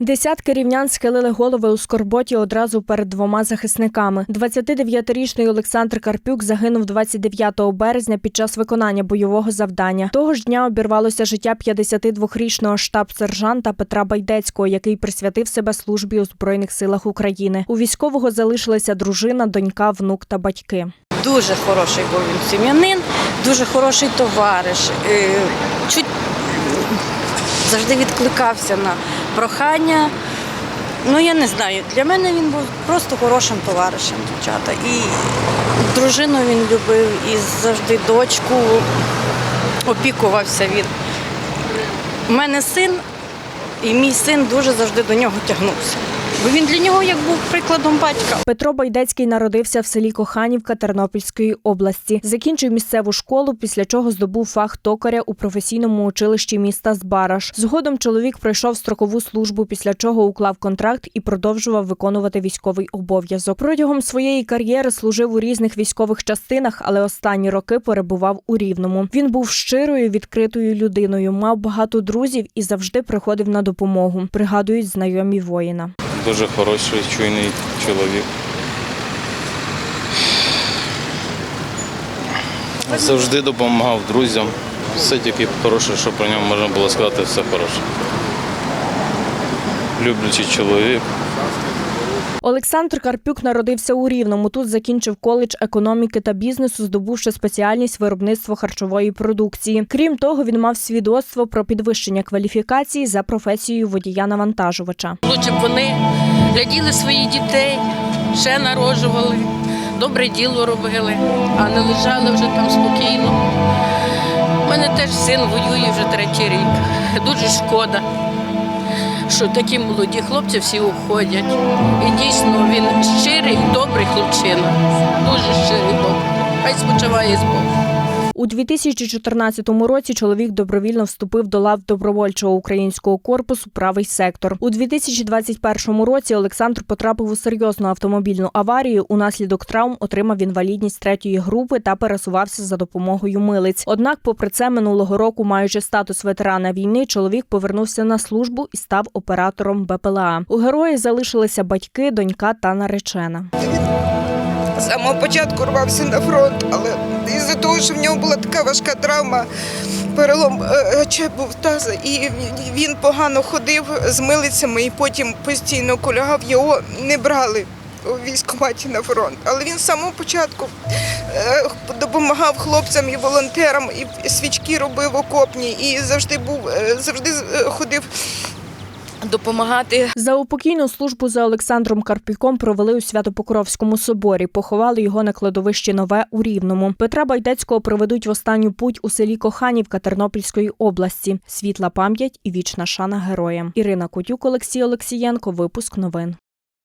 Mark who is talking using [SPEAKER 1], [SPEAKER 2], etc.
[SPEAKER 1] Десятки рівнян схилили голови у скорботі одразу перед двома захисниками. 29-річний Олександр Карпюк загинув 29 березня під час виконання бойового завдання. Того ж дня обірвалося життя 52-річного штаб-сержанта Петра Байдецького, який присвятив себе службі у збройних силах України. У військового залишилися дружина, донька, внук та батьки.
[SPEAKER 2] Дуже хороший був він сім'янин, дуже хороший товариш. Е, Чуть завжди відкликався на прохання. Ну, я не знаю, для мене він був просто хорошим товаришем, дівчата. І дружину він любив, і завжди дочку опікувався він. У мене син, і мій син дуже завжди до нього тягнувся. Бо він для нього як був прикладом батька.
[SPEAKER 1] Петро Байдецький народився в селі Коханівка Тернопільської області. Закінчив місцеву школу, після чого здобув фах токаря у професійному училищі міста Збараж. Згодом чоловік пройшов строкову службу, після чого уклав контракт і продовжував виконувати військовий обов'язок. Протягом своєї кар'єри служив у різних військових частинах, але останні роки перебував у Рівному. Він був щирою, відкритою людиною, мав багато друзів і завжди приходив на допомогу. Пригадують знайомі воїна.
[SPEAKER 3] Дуже хороший, чуйний чоловік. Завжди допомагав друзям. Все тільки хороше, що про нього можна було сказати, все хороше. Люблячий чоловік.
[SPEAKER 1] Олександр Карпюк народився у Рівному. Тут закінчив коледж економіки та бізнесу, здобувши спеціальність виробництво харчової продукції. Крім того, він мав свідоцтво про підвищення кваліфікації за професією водія-навантажувача.
[SPEAKER 4] Лучше б вони гляділи своїх дітей, ще народжували, добре діло робили, а не лежали вже там спокійно. У мене теж син воює вже третій рік. Дуже шкода, що такі молоді хлопці всі уходять. І дійсно він щирий, добрий хлопчина. Дуже щирий, добрий. Хай спочиває з Богом.
[SPEAKER 1] У 2014 році чоловік добровільно вступив до лав добровольчого українського корпусу Правий сектор. У 2021 році Олександр потрапив у серйозну автомобільну аварію. Унаслідок травм отримав інвалідність третьої групи та пересувався за допомогою милиць. Однак, попри це, минулого року, маючи статус ветерана війни, чоловік повернувся на службу і став оператором БПЛА. У герої залишилися батьки, донька та наречена.
[SPEAKER 5] Самого початку рвався на фронт, але із-за того, що в нього була така важка травма, перелом е, чепу в таза, і він- погано ходив з милицями, і потім постійно колягав, його не брали у військкоматі на фронт. Але він з самого початку е, допомагав хлопцям і волонтерам, і свічки робив окопні, і завжди був, е, завжди ходив допомагати
[SPEAKER 1] За упокійну службу за Олександром Карпіком провели у Святопокровському соборі. Поховали його на кладовищі Нове у Рівному. Петра Байдецького проведуть в останню путь у селі Коханівка Тернопільської області. Світла пам'ять і вічна шана героям. Ірина Котюк, Олексій Олексієнко. Випуск новин.